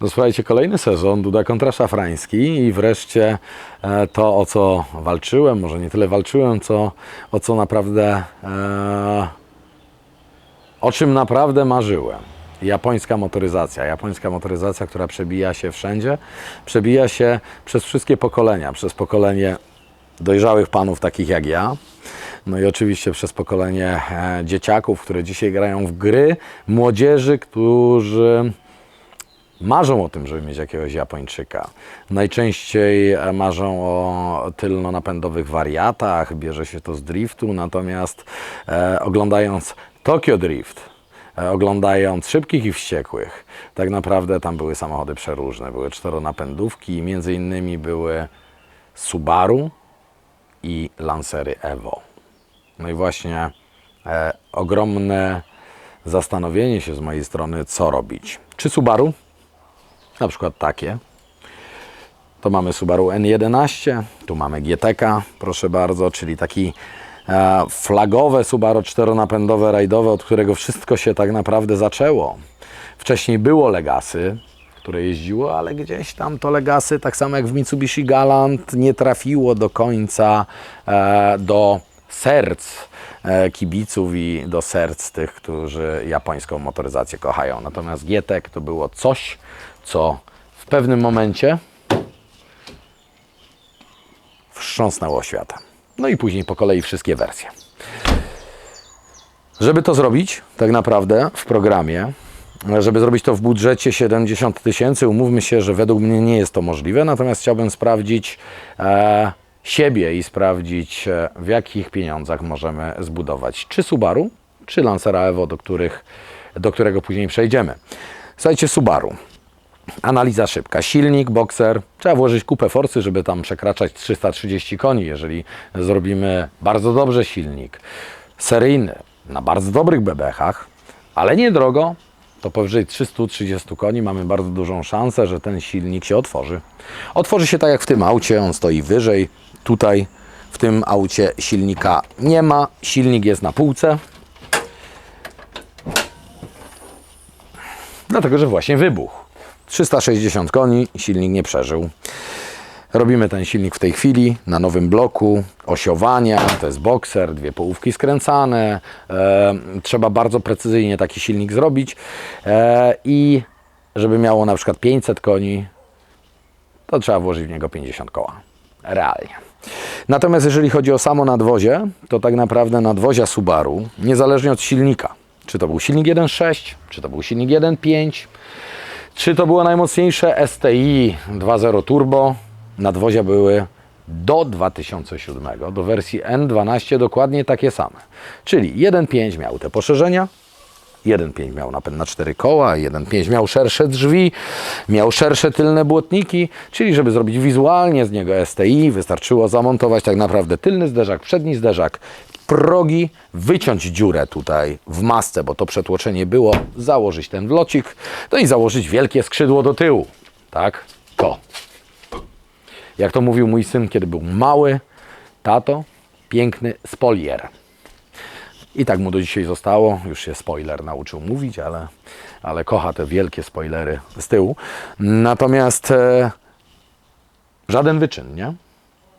No słuchajcie, kolejny sezon, Duda kontra Szafrański i wreszcie e, to, o co walczyłem, może nie tyle walczyłem, co o co naprawdę, e, o czym naprawdę marzyłem. Japońska motoryzacja. Japońska motoryzacja, która przebija się wszędzie, przebija się przez wszystkie pokolenia, przez pokolenie dojrzałych panów takich jak ja, no i oczywiście przez pokolenie e, dzieciaków, które dzisiaj grają w gry, młodzieży, którzy marzą o tym, żeby mieć jakiegoś Japończyka. Najczęściej e, marzą o tylno-napędowych wariatach, bierze się to z driftu, natomiast e, oglądając Tokyo Drift, e, oglądając Szybkich i Wściekłych, tak naprawdę tam były samochody przeróżne. Były czteronapędówki, między innymi były Subaru i Lancery Evo. No i właśnie e, ogromne zastanowienie się z mojej strony, co robić. Czy Subaru? Na przykład takie. To mamy Subaru N11, tu mamy GTK, proszę bardzo, czyli taki e, flagowe Subaru czteronapędowe rajdowe, od którego wszystko się tak naprawdę zaczęło. Wcześniej było Legacy, które jeździło, ale gdzieś tam to Legacy, tak samo jak w Mitsubishi Galant, nie trafiło do końca e, do serc e, kibiców i do serc tych, którzy japońską motoryzację kochają. Natomiast GTK to było coś, co w pewnym momencie wstrząsnęło światem. No i później po kolei wszystkie wersje. Żeby to zrobić, tak naprawdę w programie, żeby zrobić to w budżecie 70 tysięcy, umówmy się, że według mnie nie jest to możliwe, natomiast chciałbym sprawdzić e, siebie i sprawdzić, e, w jakich pieniądzach możemy zbudować czy Subaru, czy Lancera Evo, do, których, do którego później przejdziemy. Słuchajcie, Subaru. Analiza szybka. Silnik, bokser. Trzeba włożyć kupę forcy, żeby tam przekraczać 330 koni, jeżeli zrobimy bardzo dobrze silnik. Seryjny, na bardzo dobrych bebechach, ale niedrogo, to powyżej 330 koni mamy bardzo dużą szansę, że ten silnik się otworzy. Otworzy się tak jak w tym aucie, on stoi wyżej. Tutaj w tym aucie silnika nie ma. Silnik jest na półce. Dlatego, że właśnie wybuchł. 360 koni, silnik nie przeżył. Robimy ten silnik w tej chwili na nowym bloku, osiowania, to jest bokser, dwie połówki skręcane. E, trzeba bardzo precyzyjnie taki silnik zrobić e, i żeby miało na przykład 500 koni, to trzeba włożyć w niego 50 koła. Realnie. Natomiast jeżeli chodzi o samo nadwozie, to tak naprawdę nadwozia Subaru, niezależnie od silnika, czy to był silnik 1.6, czy to był silnik 1.5, czy to było najmocniejsze? STI 2.0 Turbo, nadwozia były do 2007, do wersji N12 dokładnie takie same. Czyli 1.5 miał te poszerzenia, 1.5 miał napęd na 4 koła, 1.5 miał szersze drzwi, miał szersze tylne błotniki, czyli żeby zrobić wizualnie z niego STI, wystarczyło zamontować tak naprawdę tylny zderzak, przedni zderzak, progi, wyciąć dziurę tutaj w masce, bo to przetłoczenie było, założyć ten wlocik, no i założyć wielkie skrzydło do tyłu. Tak? To. Jak to mówił mój syn, kiedy był mały, tato, piękny spolier. I tak mu do dzisiaj zostało. Już się spoiler nauczył mówić, ale, ale kocha te wielkie spoilery z tyłu. Natomiast e, żaden wyczyn, nie?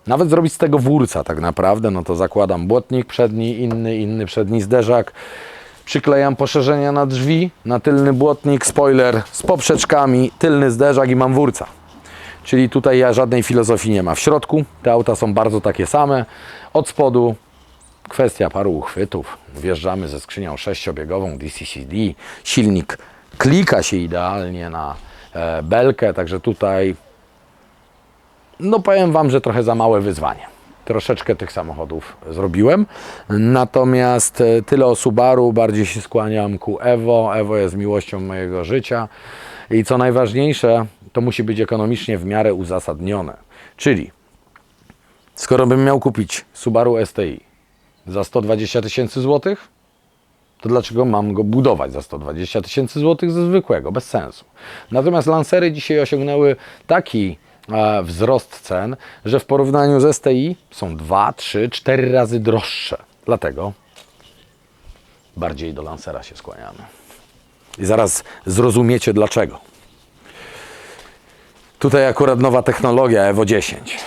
Nawet zrobić z tego wórca tak naprawdę, no to zakładam błotnik przedni, inny, inny przedni zderzak. Przyklejam poszerzenia na drzwi, na tylny błotnik, spoiler z poprzeczkami, tylny zderzak i mam wórca. Czyli tutaj ja żadnej filozofii nie ma. W środku te auta są bardzo takie same. Od spodu kwestia paru uchwytów. Wjeżdżamy ze skrzynią sześciobiegową DCCD. Silnik klika się idealnie na e, belkę, także tutaj no powiem Wam, że trochę za małe wyzwanie. Troszeczkę tych samochodów zrobiłem. Natomiast e, tyle o Subaru, bardziej się skłaniam ku Evo. Evo jest miłością mojego życia. I co najważniejsze, to musi być ekonomicznie w miarę uzasadnione. Czyli skoro bym miał kupić Subaru STI za 120 tysięcy złotych, to dlaczego mam go budować za 120 tysięcy złotych ze zwykłego? Bez sensu. Natomiast Lancery dzisiaj osiągnęły taki e, wzrost cen, że w porównaniu z STI są 2, 3, 4 razy droższe. Dlatego bardziej do Lancera się skłaniamy. I zaraz zrozumiecie dlaczego. Tutaj akurat nowa technologia Evo 10.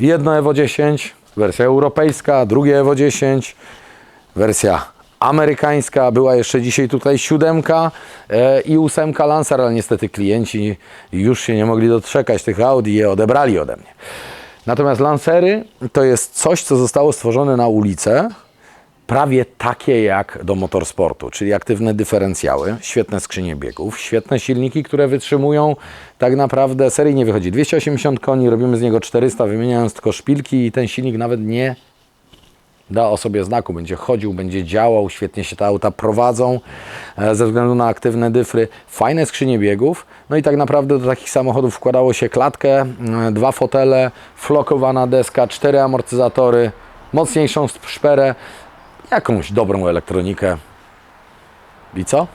Jedno Evo 10, wersja europejska, drugie Evo 10, wersja amerykańska, była jeszcze dzisiaj tutaj siódemka e, i ósemka Lancer, ale niestety klienci już się nie mogli doczekać. Tych Audi i je odebrali ode mnie. Natomiast Lancery to jest coś, co zostało stworzone na ulicę, prawie takie jak do motorsportu, czyli aktywne dyferencjały, świetne skrzynie biegów, świetne silniki, które wytrzymują tak naprawdę, seryjnie wychodzi 280 koni, robimy z niego 400, wymieniając tylko szpilki i ten silnik nawet nie da o sobie znaku, będzie chodził, będzie działał, świetnie się te auta prowadzą e, ze względu na aktywne dyfry, fajne skrzynie biegów, no i tak naprawdę do takich samochodów wkładało się klatkę, mm, dwa fotele, flokowana deska, cztery amortyzatory, mocniejszą szperę, jakąś dobrą elektronikę i co?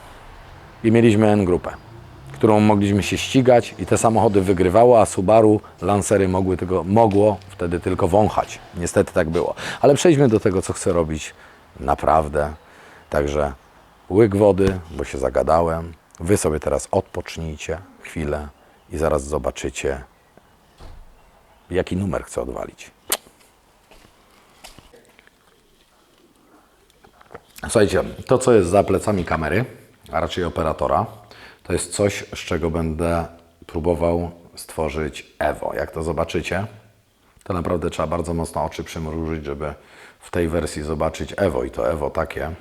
I mieliśmy N-grupę, którą mogliśmy się ścigać i te samochody wygrywało, a Subaru, Lancery mogły tylko, mogło wtedy tylko wąchać. Niestety tak było. Ale przejdźmy do tego, co chcę robić naprawdę. Także łyk wody, bo się zagadałem. Wy sobie teraz odpocznijcie chwilę i zaraz zobaczycie, jaki numer chcę odwalić. Słuchajcie, to co jest za plecami kamery, a raczej operatora, to jest coś, z czego będę próbował stworzyć Evo. Jak to zobaczycie, to naprawdę trzeba bardzo mocno oczy przymrużyć, żeby w tej wersji zobaczyć Evo i to Evo takie,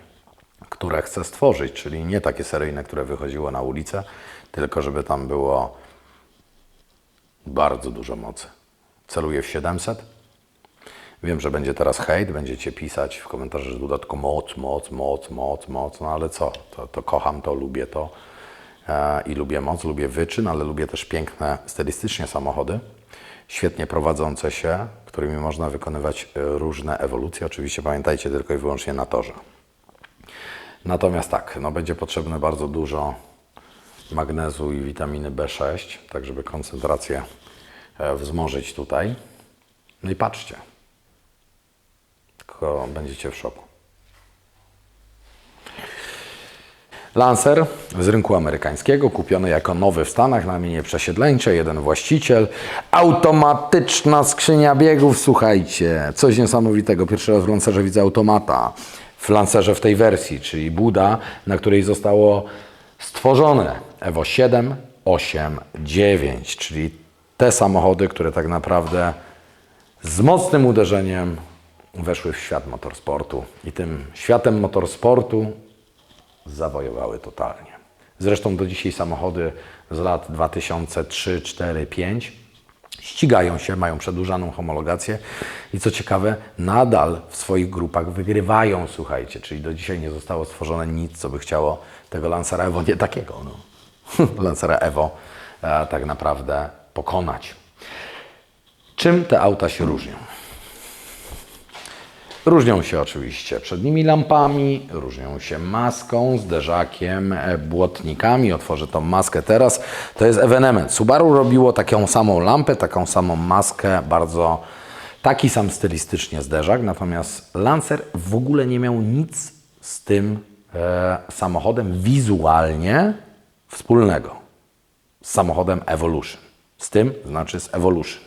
które chcę stworzyć, czyli nie takie seryjne, które wychodziło na ulicę, tylko żeby tam było bardzo dużo mocy. Celuję w 700, Wiem, że będzie teraz hejt, będziecie pisać w komentarzach, że dodatku moc, moc, moc, moc, moc, no ale co, to, to kocham to, lubię to e, i lubię moc, lubię wyczyn, ale lubię też piękne stylistycznie samochody, świetnie prowadzące się, którymi można wykonywać e, różne ewolucje, oczywiście pamiętajcie tylko i wyłącznie na torze. Natomiast tak, no będzie potrzebne bardzo dużo magnezu i witaminy B6, tak żeby koncentrację e, wzmożyć tutaj. No i patrzcie, tylko będziecie w szoku. Lancer z rynku amerykańskiego, kupiony jako nowy w Stanach na mienie przesiedleńcze, jeden właściciel, automatyczna skrzynia biegów, słuchajcie, coś niesamowitego. Pierwszy raz w Lancerze widzę automata, w Lancerze w tej wersji, czyli Buda, na której zostało stworzone Evo 7, 8, 9, czyli te samochody, które tak naprawdę z mocnym uderzeniem weszły w świat motorsportu i tym światem motorsportu zawojowały totalnie. Zresztą do dzisiaj samochody z lat 2003, 4, 5 ścigają się, mają przedłużaną homologację i co ciekawe, nadal w swoich grupach wygrywają, słuchajcie, czyli do dzisiaj nie zostało stworzone nic, co by chciało tego Lancera Evo, nie takiego, no. Lancera Evo e, tak naprawdę pokonać. Czym te auta się różnią? Różnią się oczywiście przednimi lampami, różnią się maską, zderzakiem, e, błotnikami. Otworzę tą maskę teraz. To jest ewenement. Subaru robiło taką samą lampę, taką samą maskę, bardzo taki sam stylistycznie zderzak, natomiast Lancer w ogóle nie miał nic z tym e, samochodem wizualnie wspólnego. Z samochodem Evolution. Z tym znaczy z Evolution.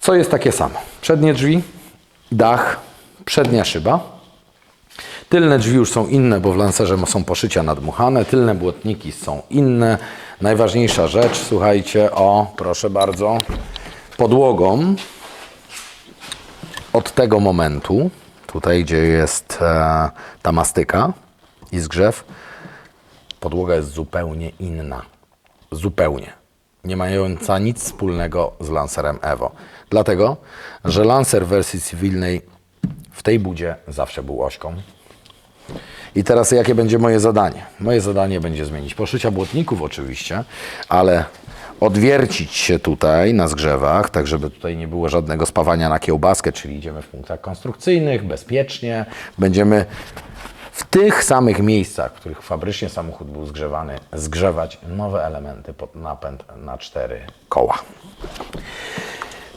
Co jest takie samo? Przednie drzwi, dach, przednia szyba. Tylne drzwi już są inne, bo w Lancerze są poszycia nadmuchane. Tylne błotniki są inne. Najważniejsza rzecz, słuchajcie, o, proszę bardzo, podłogą od tego momentu, tutaj gdzie jest e, ta mastyka i zgrzew, podłoga jest zupełnie inna. Zupełnie. Nie mająca nic wspólnego z Lancerem Evo. Dlatego, że Lancer w wersji cywilnej w tej budzie zawsze był ośką. I teraz jakie będzie moje zadanie? Moje zadanie będzie zmienić poszycia błotników oczywiście, ale odwiercić się tutaj na zgrzewach, tak żeby tutaj nie było żadnego spawania na kiełbaskę, czyli idziemy w punktach konstrukcyjnych, bezpiecznie. Będziemy w tych samych miejscach, w których fabrycznie samochód był zgrzewany, zgrzewać nowe elementy pod napęd na cztery koła.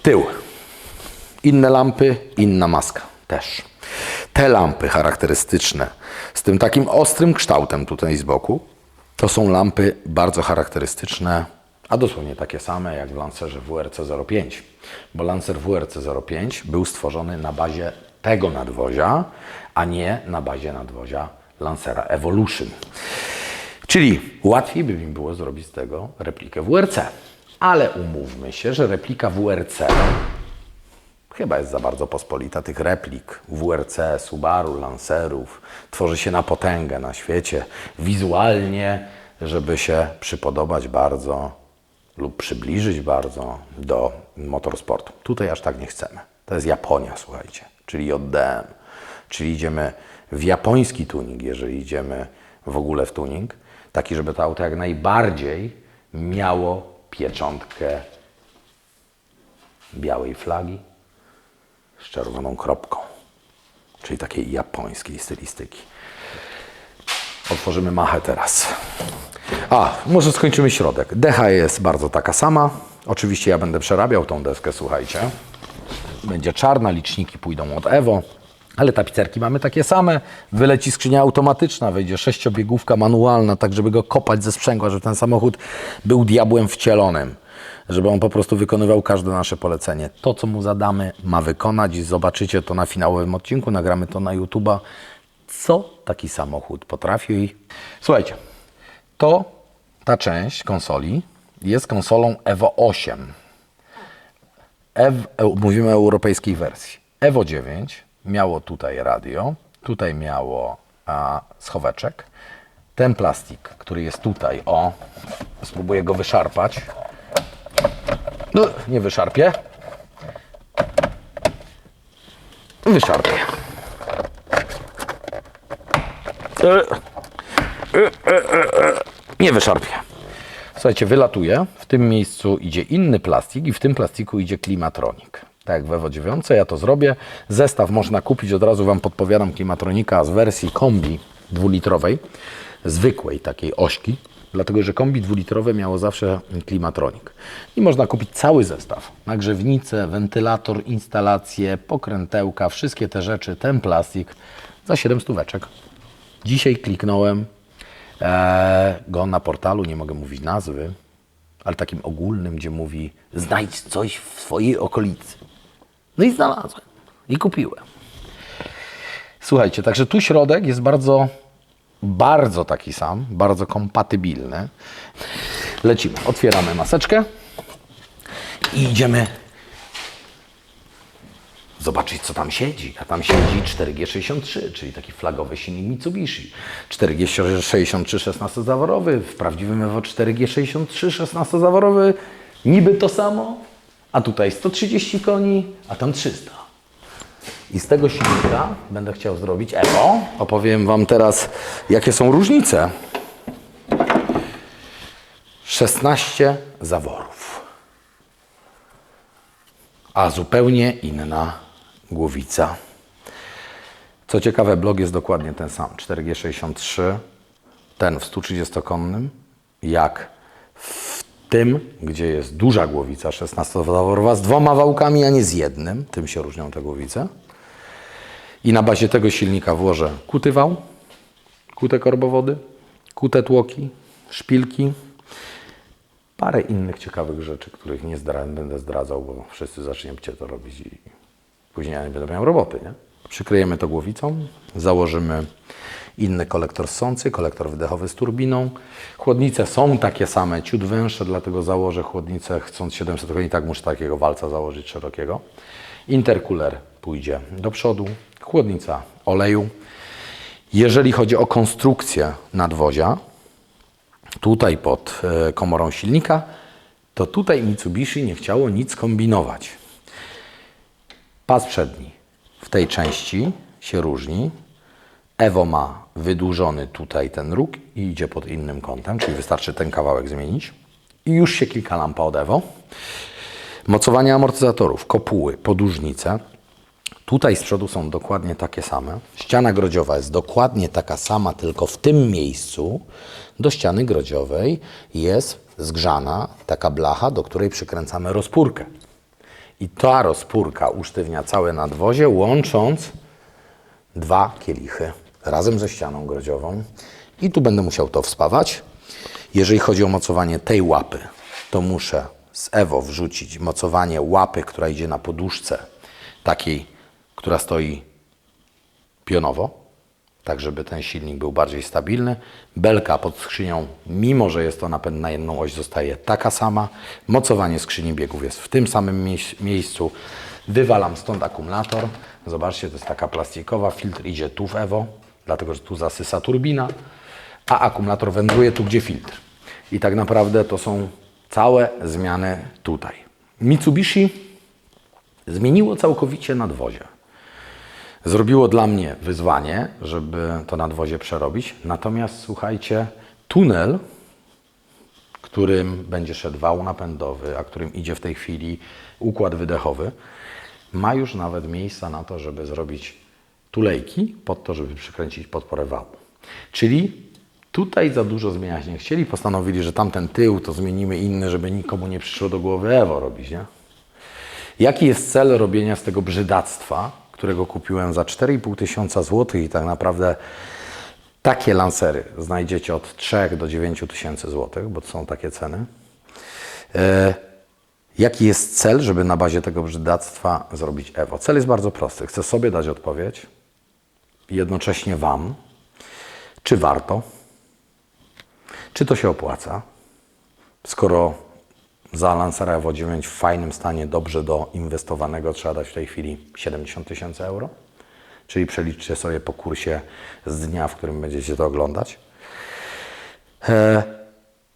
Tył. Inne lampy, inna maska też. Te lampy charakterystyczne z tym takim ostrym kształtem tutaj z boku, to są lampy bardzo charakterystyczne a dosłownie takie same jak w Lancerze WRC 05. Bo Lancer WRC 05 był stworzony na bazie tego nadwozia, a nie na bazie nadwozia Lancera Evolution. Czyli łatwiej by mi było zrobić z tego replikę WRC. Ale umówmy się, że replika WRC chyba jest za bardzo pospolita. Tych replik WRC, Subaru, Lancerów tworzy się na potęgę na świecie, wizualnie, żeby się przypodobać bardzo lub przybliżyć bardzo do motorsportu. Tutaj aż tak nie chcemy. To jest Japonia, słuchajcie, czyli JDM. Czyli idziemy w japoński tuning, jeżeli idziemy w ogóle w tuning, taki, żeby to auto jak najbardziej miało pieczątkę białej flagi z czerwoną kropką, czyli takiej japońskiej stylistyki. Otworzymy machę teraz. A, może skończymy środek. Decha jest bardzo taka sama. Oczywiście ja będę przerabiał tą deskę, słuchajcie. Będzie czarna, liczniki pójdą od Evo, ale tapicerki mamy takie same. Wyleci skrzynia automatyczna, wejdzie sześciobiegówka manualna, tak żeby go kopać ze sprzęgła, żeby ten samochód był diabłem wcielonym. Żeby on po prostu wykonywał każde nasze polecenie. To, co mu zadamy, ma wykonać i zobaczycie to na finałowym odcinku. Nagramy to na YouTube'a. Co taki samochód potrafi? Słuchajcie, to ta część konsoli jest konsolą Evo 8. Ev, e, mówimy o europejskiej wersji. Evo 9 miało tutaj radio, tutaj miało a, schoweczek. Ten plastik, który jest tutaj, o, spróbuję go wyszarpać. No, nie wyszarpię. Wyszarpię. E, e, Nie wyszarpię. Słuchajcie, wylatuje. W tym miejscu idzie inny plastik i w tym plastiku idzie klimatronik. Tak jak w Evo 9 ja to zrobię. Zestaw można kupić, od razu Wam podpowiadam klimatronika z wersji kombi dwulitrowej, zwykłej takiej ośki, dlatego że kombi dwulitrowe miało zawsze klimatronik. I można kupić cały zestaw. Nagrzewnicę, wentylator, instalację, pokrętełka, wszystkie te rzeczy, ten plastik za 7 stóweczek. Dzisiaj kliknąłem go na portalu, nie mogę mówić nazwy, ale takim ogólnym, gdzie mówi znajdź coś w swojej okolicy. No i znalazłem. I kupiłem. Słuchajcie, także tu środek jest bardzo, bardzo taki sam, bardzo kompatybilny. Lecimy. Otwieramy maseczkę i idziemy zobaczyć, co tam siedzi. A tam siedzi 4G63, czyli taki flagowy silnik Mitsubishi. 4G63 16-zaworowy, w prawdziwym Evo 4G63 16-zaworowy, niby to samo, a tutaj 130 koni, a tam 300. I z tego silnika będę chciał zrobić Evo. Opowiem Wam teraz, jakie są różnice. 16 zaworów a zupełnie inna głowica. Co ciekawe, blok jest dokładnie ten sam. 4G63, ten w 130-konnym, jak w tym, gdzie jest duża głowica 16-zaworowa z dwoma wałkami, a nie z jednym. Tym się różnią te głowice. I na bazie tego silnika włożę kuty wał, kute korbowody, kute tłoki, szpilki, parę innych ciekawych rzeczy, których nie będę zdradzał, bo wszyscy zaczniecie to robić później ja nie będę miał roboty, nie? Przykryjemy to głowicą, założymy inny kolektor ssący, kolektor wydechowy z turbiną. Chłodnice są takie same, ciut węższe, dlatego założę chłodnicę, chcąc 700 koni, tak muszę takiego walca założyć szerokiego. Intercooler pójdzie do przodu, chłodnica oleju. Jeżeli chodzi o konstrukcję nadwozia, tutaj pod e, komorą silnika, to tutaj Mitsubishi nie chciało nic kombinować. Pas przedni w tej części się różni. Evo ma wydłużony tutaj ten róg i idzie pod innym kątem, czyli wystarczy ten kawałek zmienić. I już się kilka lampa od Evo. Mocowanie amortyzatorów, kopuły, podłużnice. Tutaj z przodu są dokładnie takie same. Ściana grodziowa jest dokładnie taka sama, tylko w tym miejscu do ściany grodziowej jest zgrzana taka blacha, do której przykręcamy rozpórkę. I ta rozpórka usztywnia całe nadwozie, łącząc dwa kielichy razem ze ścianą grodziową. I tu będę musiał to wspawać. Jeżeli chodzi o mocowanie tej łapy, to muszę z Evo wrzucić mocowanie łapy, która idzie na poduszce, takiej, która stoi pionowo, tak żeby ten silnik był bardziej stabilny. Belka pod skrzynią, mimo że jest to napęd na jedną oś, zostaje taka sama. Mocowanie skrzyni biegów jest w tym samym miejscu. Wywalam stąd akumulator. Zobaczcie, to jest taka plastikowa. Filtr idzie tu w Evo, dlatego że tu zasysa turbina, a akumulator wędruje tu, gdzie filtr. I tak naprawdę to są całe zmiany tutaj. Mitsubishi zmieniło całkowicie nadwozie. Zrobiło dla mnie wyzwanie, żeby to nadwozie przerobić. Natomiast słuchajcie, tunel, którym będzie szedł wał napędowy, a którym idzie w tej chwili układ wydechowy, ma już nawet miejsca na to, żeby zrobić tulejki pod to, żeby przykręcić podporę wału. Czyli tutaj za dużo zmieniać nie chcieli. Postanowili, że tamten tył to zmienimy inny, żeby nikomu nie przyszło do głowy Ewo robić, nie? Jaki jest cel robienia z tego brzydactwa, którego kupiłem za 4,5 tysiąca złotych i tak naprawdę takie lancery znajdziecie od 3 do 9 tysięcy złotych, bo to są takie ceny. E, jaki jest cel, żeby na bazie tego brzydactwa zrobić Evo? Cel jest bardzo prosty. Chcę sobie dać odpowiedź jednocześnie Wam, czy warto, czy to się opłaca, skoro za Lancera Evo 9 w fajnym stanie, dobrze doinwestowanego trzeba dać w tej chwili 70 tysięcy euro. Czyli przeliczcie sobie po kursie z dnia, w którym będziecie to oglądać. E,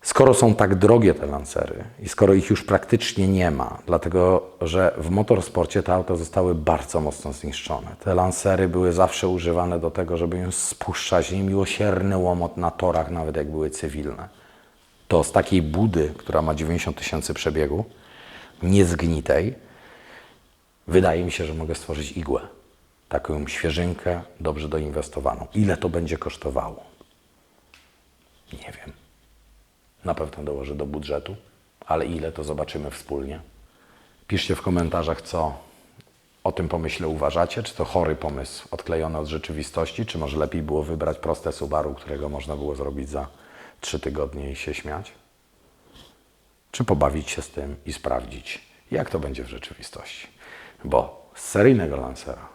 skoro są tak drogie te Lancery i skoro ich już praktycznie nie ma, dlatego że w motorsporcie te auta zostały bardzo mocno zniszczone. Te Lancery były zawsze używane do tego, żeby ją spuszczać, niemiłosierny łomot na torach, nawet jak były cywilne to z takiej budy, która ma 90 tysięcy przebiegu, niezgnitej, wydaje mi się, że mogę stworzyć igłę. Taką świeżynkę, dobrze doinwestowaną. Ile to będzie kosztowało? Nie wiem. Na pewno dołożę do budżetu, ale ile to zobaczymy wspólnie. Piszcie w komentarzach, co o tym pomyśle uważacie. Czy to chory pomysł odklejony od rzeczywistości, czy może lepiej było wybrać proste Subaru, którego można było zrobić za trzy tygodnie i się śmiać? Czy pobawić się z tym i sprawdzić, jak to będzie w rzeczywistości? Bo z seryjnego Lancera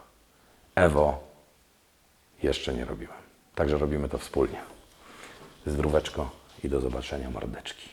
Evo jeszcze nie robiłem. Także robimy to wspólnie. Zdróweczko i do zobaczenia mordeczki.